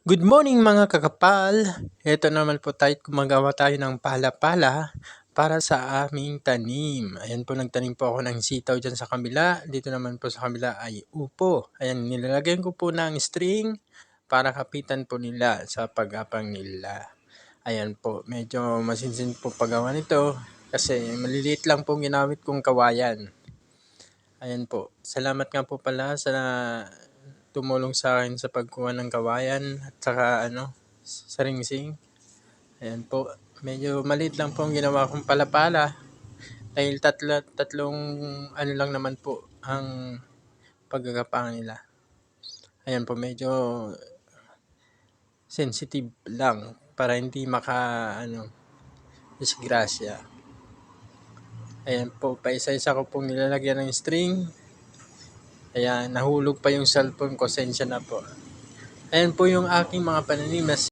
Good morning mga kakapal! Ito naman po tayo, gumagawa tayo ng pala-pala para sa aming tanim. Ayan po, nagtanim po ako ng sitaw dyan sa kabila. Dito naman po sa kabila ay upo. Ayan, nilalagyan ko po ng string para kapitan po nila sa pag-apang nila. Ayan po, medyo masinsin po paggawa nito kasi maliliit lang po ginamit kong kawayan. Ayan po, salamat nga po pala sa tumulong sa akin sa pagkuha ng kawayan at saka ano, sa ringsing. Ayan po, medyo maliit lang po ang ginawa kong palapala. Dahil tatlo, tatlong ano lang naman po ang paggagapangan nila. Ayan po, medyo sensitive lang para hindi maka ano, disgrasya. Ayan po, paisa-isa ko pong nilalagyan ng string. Ayan, nahulog pa yung cellphone ko, sensya na po. Ayan po yung aking mga pananim na